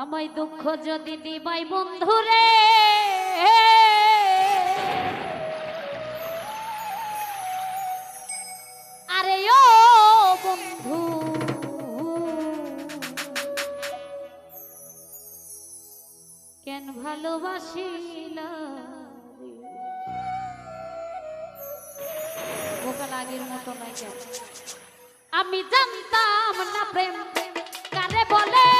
আমায় দুঃখ যদি দিবাই বন্ধুরে আরে ও বন্ধু। কেন ভালোবাসিলা বোকাল আগের মতো নাই আমি জানতাম না প্রেম। কারে বলে?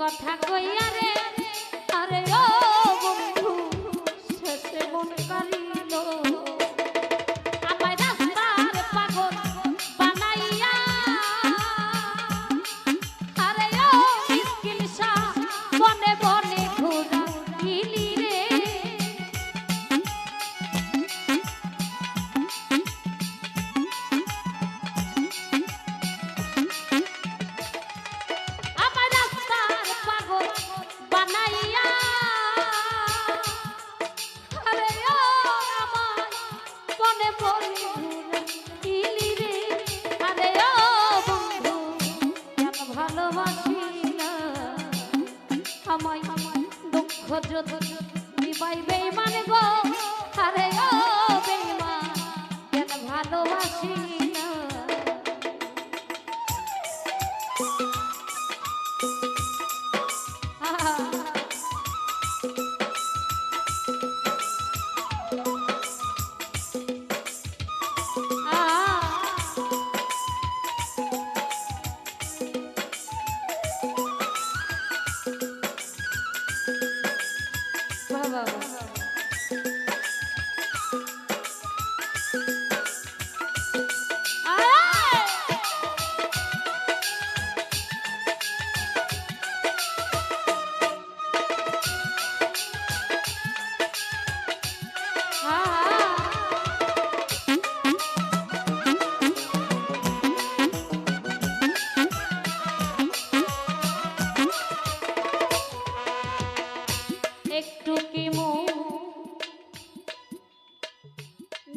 কথা কইয়া রে আরে ও বন্ধু সে মন কারিল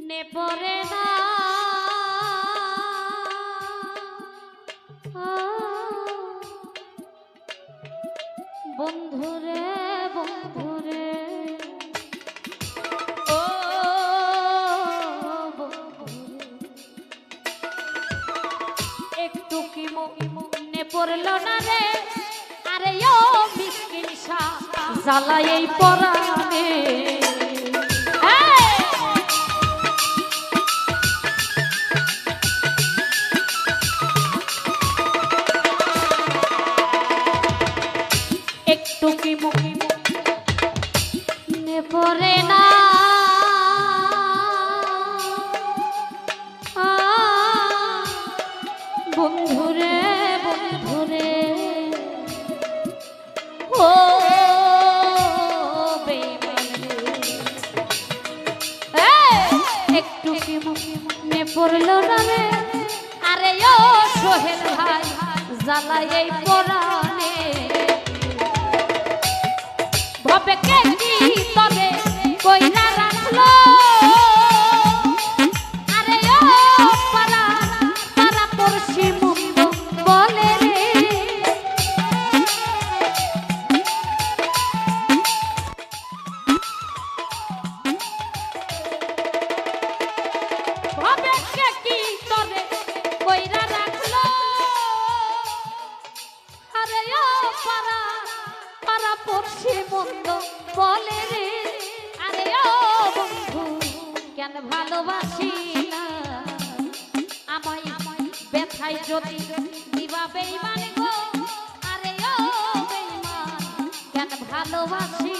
মনে পড়ে না। বন্ধুরে বন্ধুরে। একটু কি মনে পড়ল না রে? আরে ও মিসকিন শাহ বন্ধুরে বন্ধুরে। ও একটু কি মনে পড়ল না রে? আরে ও সোহেল ভাই জ্বালাই এই পরাণে। ভবে কে পড়শি মন্দ বলে রে। আরে ও বন্ধু, কেন ভালোবাসি না? আমায় ব্যথায় যদি দিবা বেইমান গো। আরে ও বেইমান, কেন ভালোবাসি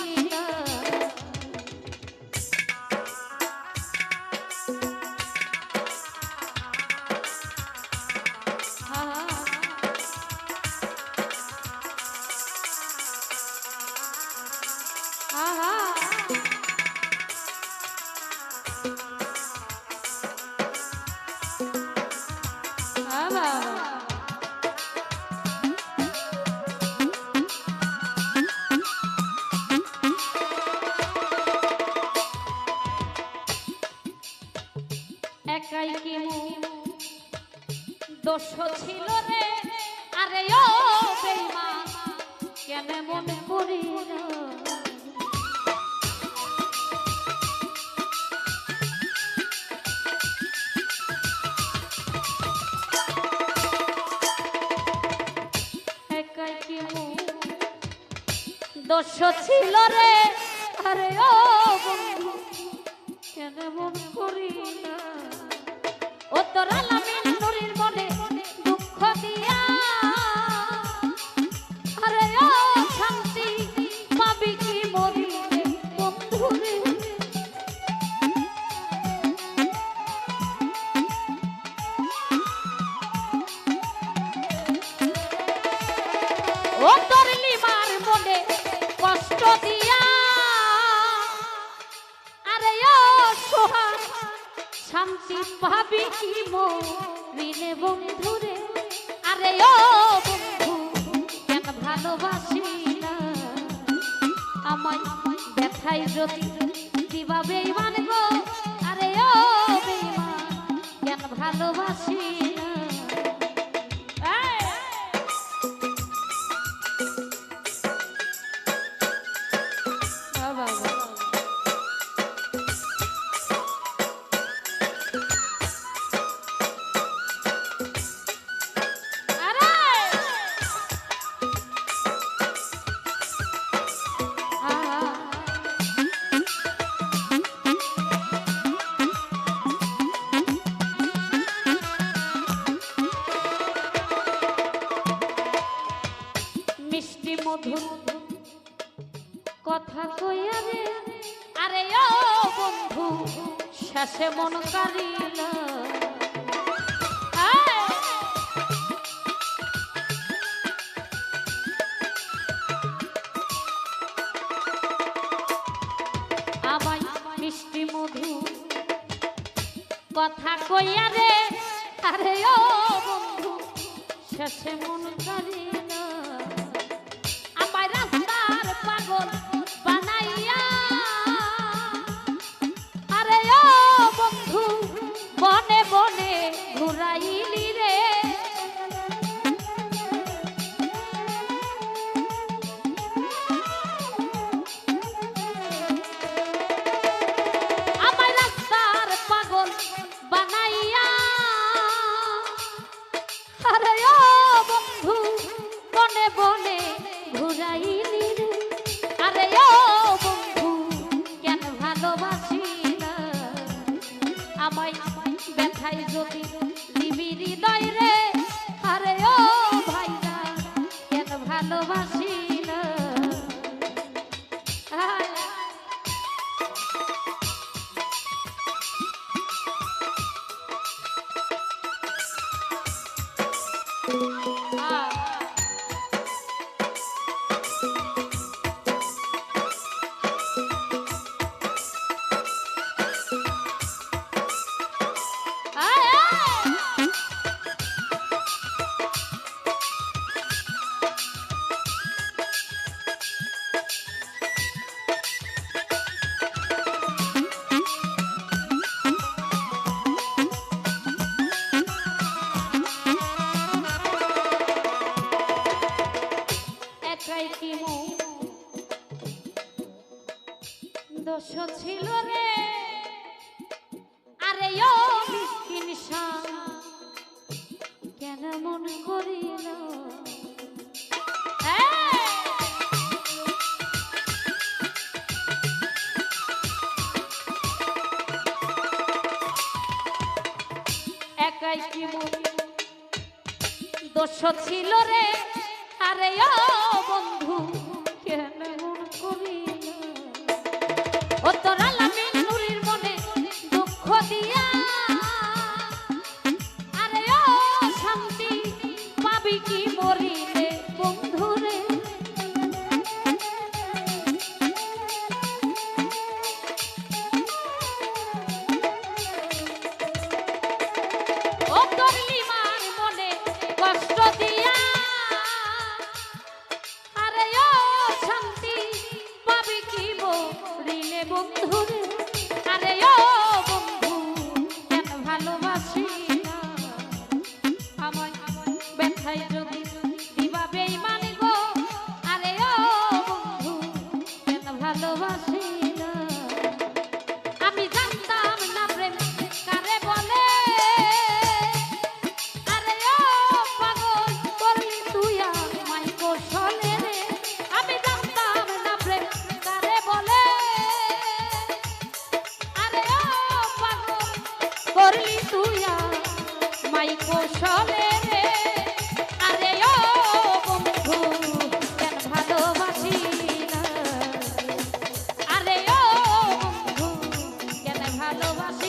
দোষ ছিল রে। আরে ও বেইমান, কেন মনে করি দোষ ছিল রে। আরে ও বন্ধু, কেন মন করি না? ও তোর আলামিন ও মনে শান্তি পাবি কি মরিলে বন্ধুরে আরে ও বন্ধু, কেন ভালোবাসি না? আমায় ব্যথাই যদি দিবা বেইমান কথা কইয়া রে আরে ও বন্ধু, শেষে মন কারিল আমায় মিষ্টি কথা কইয়া রে আরে ও বন্ধু, শেষে মন উৎস ছিল রে। আরে ও বন্ধু, কেন করি ও তোরা লামিন নুরির মনে দুঃখ দিয়ে ভালোবাসি।